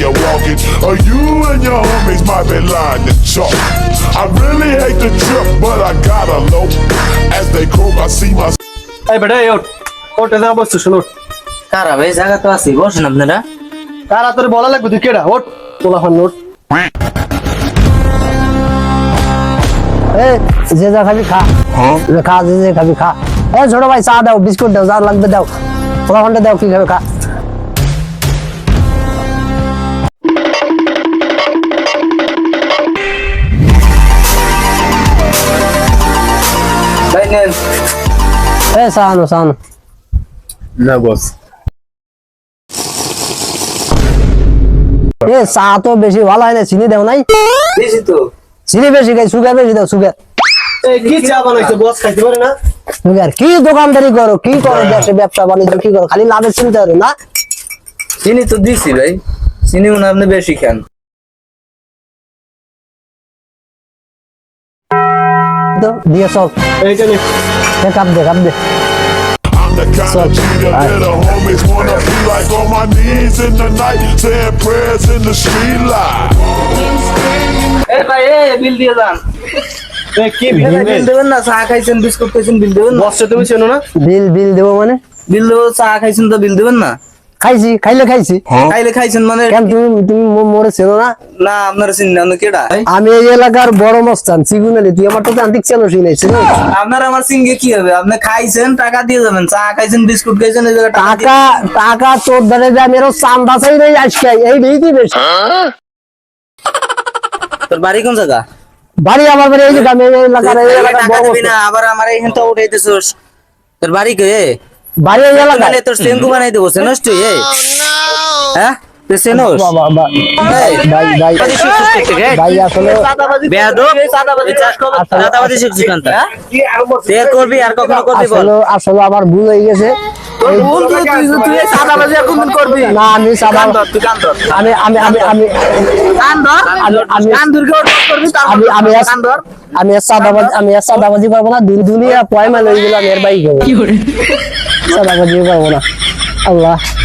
you're walking, or you and your homies might be lying to chalk. I really hate the trip, but I gotta low. As they croak, I see my এই বেটা এই ওঠ। ওঠে যা বসছো শোনো কারা ভাই জায়গা তো আছে? বসেন আপনারা। কারা তোর বলা লাগবে? তুই কেডা? ওঠ। পোলা হন ওঠ। এ যে যা খাবি খা। যে খা যে যে খাবি খা। এ ছোট ভাই চা দাও বিস্কুট দাও যা লাগবে দাও। পোলা ঘণ্টা দাও কি খাবে খা। নেন এ চা আনো না বস এ চা তো বেশি ভালো হয় না চিনি দেও নাই? বেশি তো। চিনি বেশি খাই সুগার বেশি দাও সুগার। কি চা বানাইছে বস খাইতে পারে না? সুগার কি দোকানদারি করো কি করো দেশে ব্যবসা বাণিজ্য কি করো খালি লাভের চিন্তা করো না। চিনি তো দিছি ভাই। চিনি মনে আপনি বেশি খান। তো দিয়ে সব এইটা নে এ কাপ দে কাপ দে I'm the kind of cheater that the homies wanna be like on my knees in the night, saying prayers in the street light. এ ভাই এ বিল দিয়ে যান এই কি এ ভাই, বিল দেবেন না চা খাইছেন বিস্কুট খাইছেন বিল দেবেন না বসছে তুমি চেনো না বিল বিল দেবো মানে বিল দেবো চা খাইছেন তো বিল দেবেন না খাইছি খাইলে খাইছি। খাইলে খাইছেন মানে কেন তুমি তুমি মো- মোরে চেনো না? না আপনারা চিনি না কেডা? আমি এই এলাকার বড় মস্তান চিগুন আলী তুই আমার তো আন্তিক চেনো শুনেছি না আপনার আমার সিঙ্গে কি হবে? আপনি খাইছেন টাকা দিয়ে যাবেন চা খাইছেন বিস্কুট খাইছেন এই টাকা টাকা তোর ধরে যা মেরো চান্দা চাই নেই আজকে এই দিয়েছি বেশি। তোর বাড়ি কোন জায়গা? বাড়ি আমার বাড়ি এই যে গ্রামে, এই এলাকার এই এলাকার বড় মস্তান। আবার আমার এইখান তো উঠাইতেছস তোর বাড়ি কে? বাড়ি এলাকায়? তাহলে তোর সেঙ্গু বানাই দেবো সেনস তুই এ হ্যাঁ? তুই সেনস বাবা, বা- ভাই ভাই ভাই আসলে চাঁদাবাজি শিখছিস কেন তা? সে করবি? আর কখনো করবি বল। আসলে আসলে আমার ভুল হয়ে গেছে। আর কোনদিন করবি? না আমি। আমি আমি আমি আমি আমি- আমি- আমি আমি। আমি আমি না দুনিয়া পয়মা লই গেলাম এর বাইক চাঁদাবাজি পারব না। আল্লাহ।